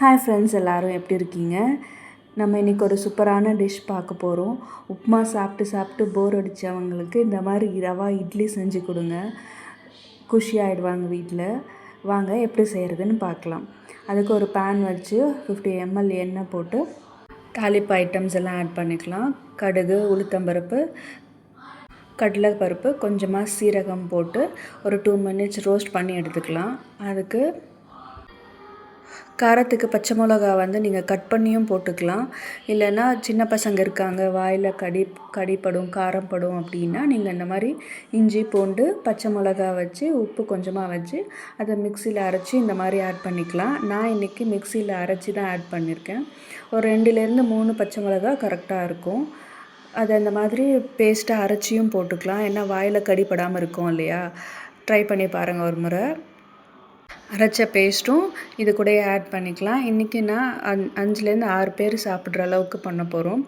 Hi friends எல்லோரும் எப்படி இருக்கீங்க? நம்ம இன்றைக்கி ஒரு சூப்பரான டிஷ் பார்க்க போகிறோம் உப்புமா சாப்பிட்டு சாப்பிட்டு போர் அடித்தவங்களுக்கு இந்த மாதிரி ரவா இட்லி செஞ்சு கொடுங்க. குஷி ஆகிடுவாங்க வீட்டில் வாங்க எப்படி செய்கிறதுன்னு பார்க்கலாம். அதுக்கு ஒரு பேன் வச்சு ஃபிஃப்டி எம்எல் எண்ணெய் போட்டு தாளிப்பு ஐட்டம்ஸ் எல்லாம் ஆட் பண்ணிக்கலாம். கடுகு உளுத்தம்பருப்பு கடலைப்பருப்பு கொஞ்சமாக சீரகம் போட்டு ஒரு டூ மினிட்ஸ் ரோஸ்ட் பண்ணி எடுத்துக்கலாம். அதுக்கு காரத்துக்கு பச்சை மிளகா வந்து நீங்கள் கட் பண்ணியும் போட்டுக்கலாம். இல்லைன்னா சின்ன பசங்க இருக்காங்க வாயில் கடி கடிப்படும் காரம் படும் அப்படின்னா நீங்கள் இந்த மாதிரி இஞ்சி பூண்டு பச்சை மிளகா வச்சு உப்பு கொஞ்சமாக வச்சு அதை மிக்சியில் அரைச்சி இந்த மாதிரி ஆட் பண்ணிக்கலாம். நான் இன்றைக்கி மிக்சியில் அரைச்சி தான் ஆட் பண்ணியிருக்கேன் ஒரு ரெண்டுலேருந்து மூணு பச்சை மிளகா கரெக்டாக இருக்கும். அதை அந்த மாதிரி பேஸ்ட்டாக அரைச்சியும் போட்டுக்கலாம். ஏன்னா வாயில் கடிப்படாமல் இருக்கும் இல்லையா? ட்ரை பண்ணி பாருங்கள் ஒரு முறை. அரைச்ச பேஸ்ட்டும் இது கூட ஆட் பண்ணிக்கலாம். இன்றைக்கி நான் அஞ் அஞ்சுலேருந்து ஆறு பேர் சாப்பிட்ற அளவுக்கு பண்ண போகிறோம்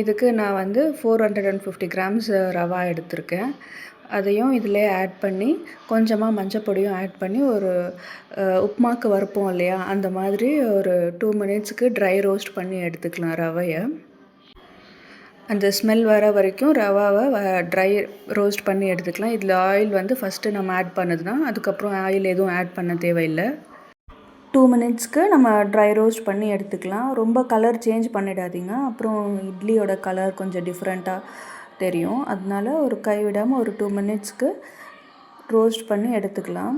இதுக்கு நான் வந்து four hundred and fifty grams rava எடுத்திருக்கேன். அதையும் இதில் ஆட் பண்ணி கொஞ்சமாக மஞ்சப்பொடியும் ஆட் பண்ணி ஒரு உப்புமாக்கு வறுப்போம் இல்லையா? அந்த மாதிரி ஒரு டூ மினிட்ஸுக்கு ட்ரை ரோஸ்ட் பண்ணி எடுத்துக்கலாம் ரவையை. அந்த ஸ்மெல் வர வரைக்கும் ரவாவை ட்ரை ரோஸ்ட் பண்ணி எடுத்துக்கலாம். இதில் ஆயில் வந்து ஃபஸ்ட்டு நம்ம ஆட் பண்ணது தான் அதுக்கப்புறம் ஆயில் எதுவும் ஆட் பண்ண தேவையில்லை. டூ மினிட்ஸ்க்கு நம்ம ட்ரை ரோஸ்ட் பண்ணி எடுத்துக்கலாம். ரொம்ப கலர் சேஞ்ச் பண்ணிடாதீங்க. அப்புறம் இட்லியோட கலர் கொஞ்சம் டிஃப்ரெண்ட்டாக தெரியும். அதனால ஒரு கை விடாமல் ஒரு டூ மினிட்ஸ்க்கு ரோஸ்ட் பண்ணி எடுத்துக்கலாம்.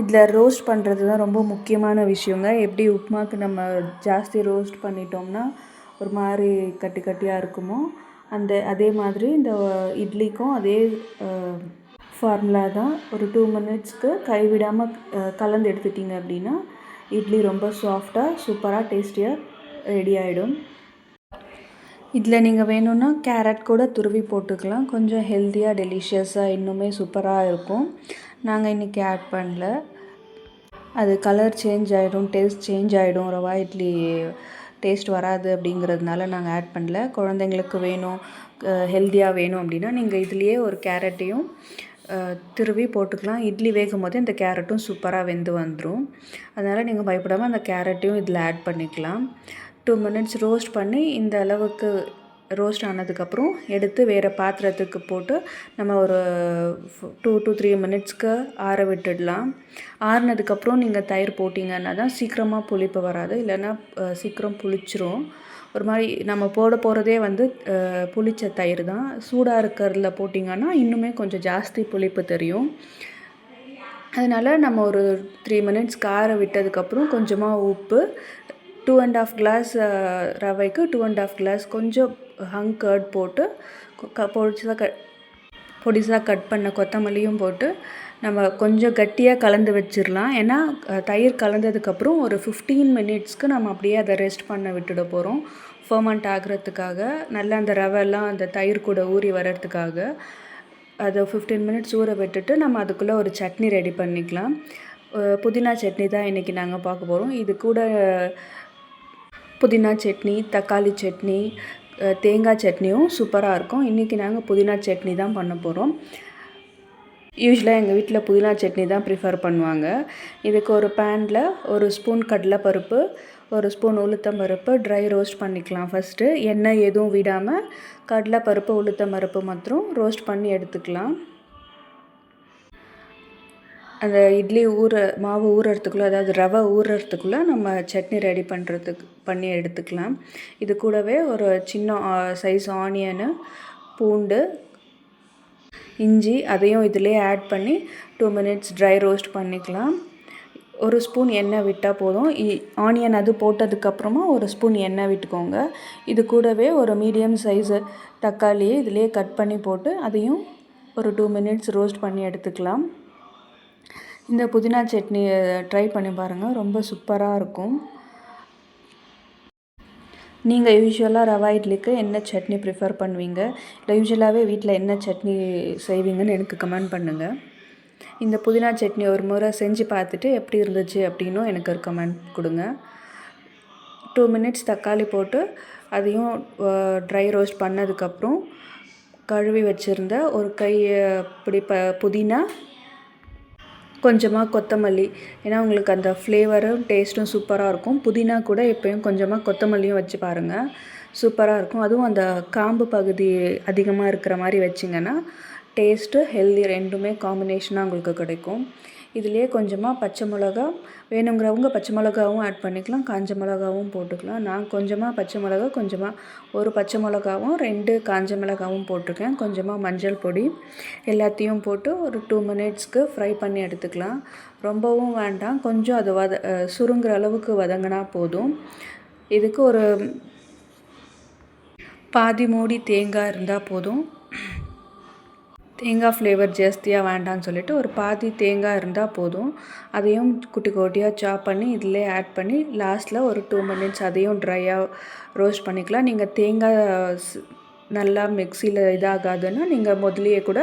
இதில் ரோஸ்ட் பண்ணுறது தான் ரொம்ப முக்கியமான விஷயங்க. எப்படி உப்புமாக்கு நம்ம ஜாஸ்தி ரோஸ்ட் பண்ணிட்டோம்னா ஒரு மாதிரி கட்டி கட்டியாக இருக்குமோ அந்த அதே மாதிரி இந்த இட்லிக்கும் அதே ஃபார்முலா தான். ஒரு டூ மினிட்ஸ்க்கு கைவிடாமல் கலந்து எடுத்துட்டிங்க அப்படின்னா இட்லி ரொம்ப சாஃப்டாக சூப்பராக டேஸ்டியாக ரெடி ஆகிடும் இதில் நீங்கள் வேணும்னா கேரட் கூட துருவி போட்டுக்கலாம். கொஞ்சம் ஹெல்த்தியாக டெலிஷியஸாக இன்னுமே சூப்பராக இருக்கும். நாங்கள் இன்றைக்கி ஆட் பண்ணல. அது கலர் சேஞ்ச் ஆகிடும் டேஸ்ட் சேஞ்ச் ஆகிடும் ரவா இட்லி டேஸ்ட் வராது அப்படிங்கிறதுனால நாங்கள் ஆட் பண்ணல. குழந்தைங்களுக்கு வேணும் ஹெல்த்தியாக வேணும் அப்படின்னா நீங்கள் இதுலேயே ஒரு கேரட்டையும் திருவி போட்டுக்கலாம். இட்லி வேகும் போது இந்த கேரட்டும் சூப்பராக வெந்து வந்துடும் அதனால் நீங்கள் பயப்படாமல் அந்த கேரட்டையும் இதில் ஆட் பண்ணிக்கலாம். டூ மினிட்ஸ் ரோஸ்ட் பண்ணி இந்த அளவுக்கு ரோஸ்ட் ஆனதுக்கப்புறம் எடுத்து வேறு பாத்திரத்துக்கு போட்டு நம்ம ஒரு டூ டூ த்ரீ மினிட்ஸ்க்கு ஆற விட்டுடலாம். ஆறுனதுக்கப்புறம் நீங்கள் தயிர் போட்டிங்கன்னா தான் சீக்கிரமாக புளிப்பு வராது. இல்லைன்னா சீக்கிரம் புளிச்சிரும். ஒரு மாதிரி நம்ம போட போகிறதே வந்து புளிச்ச தயிர் தான். சூடாக இருக்கிறதுல போட்டிங்கன்னா இன்னுமே கொஞ்சம் ஜாஸ்தி புளிப்பு தெரியும். அதனால் நம்ம ஒரு த்ரீ மினிட்ஸ் கார விட்டதுக்கப்புறம் கொஞ்சமாக உப்பு டூ அண்ட் ஆஃப் கிளாஸ் ரவைக்கு டூ அண்ட் ஆஃப் கிளாஸ் கொஞ்சம் ஹங் கர்ட் போட்டு க க பொடிசாக கட் பண்ண கொத்தமல்லியும் போட்டு நம்ம கொஞ்சம் கட்டியாக கலந்து வச்சிடலாம் ஏன்னா தயிர் கலந்ததுக்கப்புறம் ஒரு ஃபிஃப்டீன் மினிட்ஸ்க்கு நம்ம அப்படியே அதை ரெஸ்ட் பண்ண விட்டுட போகிறோம் ஃபர்மெண்ட் ஆகிறதுக்காக நல்லா அந்த ரவெல்லாம் அந்த தயிர் கூட ஊறி வர்றதுக்காக அதை ஃபிஃப்டீன் மினிட்ஸ் ஊற விட்டுட்டு நம்ம அதுக்குள்ளே ஒரு சட்னி ரெடி பண்ணிக்கலாம். புதினா சட்னி தான் இன்றைக்கி நாங்கள் பார்க்க போகிறோம் இது கூட புதினா சட்னி தக்காளி சட்னி தேங்காய் சட்னியும் சூப்பராக இருக்கும். இன்றைக்கி நாங்கள் புதினா சட்னி தான் பண்ண போகிறோம் யூஸ்வலாக எங்கள் வீட்டில் புதினா சட்னி தான் ப்ரிஃபர் பண்ணுவாங்க. இதுக்கு ஒரு பேனில் ஒரு ஸ்பூன் கடலைப்பருப்பு ஒரு ஸ்பூன் உளுத்தம் பருப்பு ட்ரை ரோஸ்ட் பண்ணிக்கலாம் ஃபஸ்ட்டு எண்ணெய் எதுவும் விடாமல் கடலைப்பருப்பு உளுத்தம் பருப்பு மற்றும் ரோஸ்ட் பண்ணி எடுத்துக்கலாம். அந்த இட்லி ஊற மாவு ஊறுறதுக்குள்ளே அதாவது ரவை ஊறுறதுக்குள்ளே நம்ம சட்னி ரெடி பண்ணுறதுக்கு பண்ணி எடுத்துக்கலாம். இது கூடவே ஒரு சின்ன சைஸ் ஆனியனு பூண்டு இஞ்சி அதையும் இதிலே ஆட் பண்ணி டூ மினிட்ஸ் ட்ரை ரோஸ்ட் பண்ணிக்கலாம். ஒரு ஸ்பூன் எண்ணெய் விட்டால் போதும். ஆனியன் அது போட்டதுக்கப்புறமா ஒரு ஸ்பூன் எண்ணெய் விட்டுக்கோங்க. இது கூடவே ஒரு மீடியம் சைஸு தக்காளியை இதிலே கட் பண்ணி போட்டு அதையும் ஒரு டூ மினிட்ஸ் ரோஸ்ட் பண்ணி எடுத்துக்கலாம். இந்த புதினா சட்னியை ட்ரை பண்ணி பாருங்கள் ரொம்ப சூப்பராக இருக்கும். நீங்கள் யூஸ்வலாக ரவா இட்லிக்கு என்ன சட்னி ப்ரிஃபர் பண்ணுவீங்க? இல்லை யூஸ்வலாகவே வீட்டில் என்ன சட்னி செய்வீங்கன்னு எனக்கு கமெண்ட் பண்ணுங்கள் இந்த புதினா சட்னி ஒரு முறை செஞ்சு பார்த்துட்டு எப்படி இருந்துச்சு அப்படின்னும் எனக்கு ஒரு கமெண்ட் கொடுங்க. டூ மினிட்ஸ் தக்காளி போட்டு அதையும் ட்ரை ரோஸ்ட் பண்ணதுக்கப்புறம் கழுவி வச்சுருந்த ஒரு கை இப்படி ப புதினா கொஞ்சமாக கொத்தமல்லி. ஏன்னா உங்களுக்கு அந்த ஃப்ளேவரும் டேஸ்ட்டும் சூப்பராக இருக்கும். புதினா கூட எப்பயும் கொஞ்சமாக கொத்தமல்லியும் வச்சு பாருங்கள் சூப்பராக இருக்கும். அதுவும் அந்த காம்பு பகுதி அதிகமாக இருக்கிற மாதிரி வச்சிங்கன்னா டேஸ்ட்டு ஹெல்தி ரெண்டுமே காம்பினேஷனாக உங்களுக்கு கிடைக்கும். இதுலேயே கொஞ்சமாக பச்சை மிளகா வேணுங்கிறவங்க பச்சை மிளகாவும் ஆட் பண்ணிக்கலாம் காஞ்ச மிளகாவும் போட்டுக்கலாம். நான் கொஞ்சமாக பச்சை மிளகா கொஞ்சமாக ஒரு பச்சை மிளகாவும் ரெண்டு காஞ்ச மிளகாவும் போட்டிருக்கேன். கொஞ்சமாக மஞ்சள் பொடி எல்லாத்தையும் போட்டு ஒரு டூ மினிட்ஸ்க்கு ஃப்ரை பண்ணி எடுத்துக்கலாம். ரொம்பவும் வேண்டாம். கொஞ்சம் அது வத சுருங்குற அளவுக்கு வதங்கினா போதும். இதுக்கு ஒரு பாதி மூடி தேங்காய் இருந்தால் போதும். தேங்காய் ஃப்ளேவர் ஜாஸ்தியாக வேண்டான்னு சொல்லிட்டு ஒரு பாதி தேங்காய் இருந்தால் போதும். அதையும் குட்டி குட்டியாக சாப் பண்ணி இதிலே ஆட் பண்ணி லாஸ்ட்டில் ஒரு டூ மினிட்ஸ் அதையும் ட்ரையாக ரோஸ்ட் பண்ணிக்கலாம். நீங்கள் தேங்காய் நல்லா மிக்சியில் இதாகாதுன்னா நீங்கள் முதலியே கூட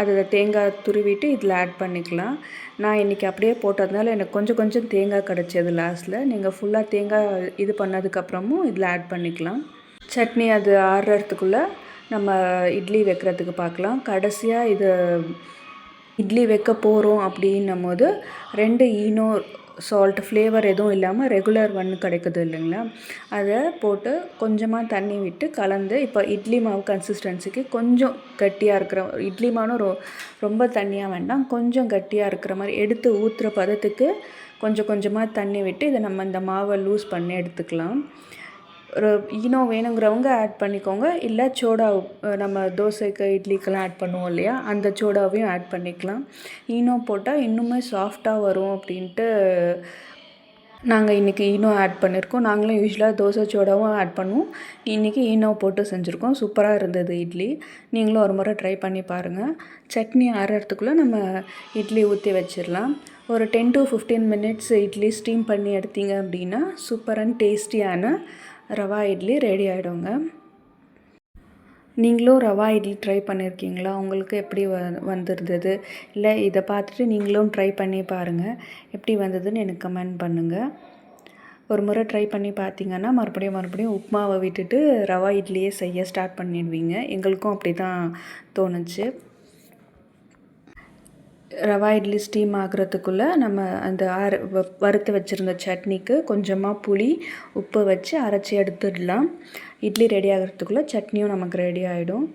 அதை தேங்காய் துருவிட்டு இதில் ஆட் பண்ணிக்கலாம். நான் இன்றைக்கி அப்படியே போட்டதுனால எனக்கு கொஞ்சம் கொஞ்சம் தேங்காய் கிடச்சது லாஸ்ட்டில் நீங்கள் ஃபுல்லாக தேங்காய் இது பண்ணதுக்கப்புறமும் இதில் ஆட் பண்ணிக்கலாம். சட்னி அது ஆறுறதுக்குள்ளே நம்ம இட்லி வைக்கிறதுக்கு பார்க்கலாம். கடைசியாக இது இட்லி வைக்க போகிறோம் அப்படின்னும் போது ரெண்டு ஈனோ சால்ட் ஃப்ளேவர் எதுவும் இல்லாமல் ரெகுலர் ஒன்று கிடைக்குது இல்லைங்களா? அதை போட்டு கொஞ்சமாக தண்ணி விட்டு கலந்து இப்போ இட்லி மாவு கன்சிஸ்டன்சிக்கு கொஞ்சம் கட்டியாக இருக்கிற இட்லி மாவும் ரொ ரொம்ப தண்ணியாக வேண்டாம். கொஞ்சம் கட்டியாக இருக்கிற மாதிரி எடுத்து ஊற்றுற பதத்துக்கு கொஞ்சம் கொஞ்சமாக தண்ணி விட்டு இதை நம்ம இந்த மாவை லூஸ் பண்ணி எடுத்துக்கலாம். ஈனோ வேணுங்கிறவங்க ஆட் பண்ணிக்கோங்க. இல்லை சோடா நம்ம தோசைக்கு இட்லிக்கெல்லாம் ஆட் பண்ணுவோம் இல்லையா? அந்த சோடாவையும் ஆட் பண்ணிக்கலாம். ஈனோ போட்டால் இன்னுமே சாஃப்டாக வரும் அப்படின்ட்டு நாங்கள் இன்றைக்கி ஈனோ ஆட் பண்ணியிருக்கோம் நாங்களும் யூஸ்வலாக தோசை சோடாவும் ஆட் பண்ணுவோம். இன்றைக்கி ஈனோ போட்டு செஞ்சுருக்கோம். சூப்பராக இருந்தது இட்லி. நீங்களும் ஒரு முறை ட்ரை பண்ணி பாருங்கள் சட்னி ஆறுறதுக்குள்ளே நம்ம இட்லி ஊற்றி வச்சிடலாம். ஒரு ten to fifteen minutes idli steam பண்ணி எடுத்தீங்க அப்படின்னா சூப்பர் அண்ட் டேஸ்டியான ரவா இட்லி ரெடி ஆகிடுங்க நீங்களும் ரவா இட்லி ட்ரை பண்ணியிருக்கீங்களா உங்களுக்கு எப்படி வ வந்திருந்தது? இல்லை இதை பார்த்துட்டு நீங்களும் ட்ரை பண்ணி பாருங்கள் எப்படி வந்ததுன்னு எனக்கு கமெண்ட் பண்ணுங்கள் ஒரு முறை ட்ரை பண்ணி பார்த்தீங்கன்னா மறுபடியும் மறுபடியும் உப்புமாவை விட்டுட்டு ரவா இட்லியே செய்ய ஸ்டார்ட் பண்ணிடுவீங்க. எங்களுக்கும் அப்படி தான் தோணுச்சு. ரவா இட்லி ஸ்டீம் ஆகிறதுக்குள்ளே நம்ம அந்த அர வறுத்து வச்சுருந்த சட்னிக்கு கொஞ்சமாக புளி உப்பு வச்சு அரைச்சி எடுத்துடலாம். இட்லி ரெடி ஆகிறதுக்குள்ளே சட்னியும் நமக்கு ரெடி ஆகிடும்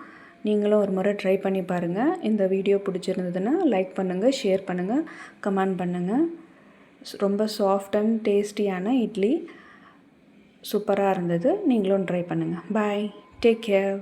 நீங்களும் ஒரு முறை ட்ரை பண்ணி பாருங்கள் இந்த வீடியோ பிடிச்சிருந்ததுன்னா லைக் பண்ணுங்கள் ஷேர் பண்ணுங்கள் கமெண்ட் பண்ணுங்கள் ரொம்ப சாஃப்ட் அண்ட் டேஸ்டியான இட்லி. சூப்பராக இருந்தது. நீங்களும் ட்ரை பண்ணுங்கள் பாய் டேக் கேர்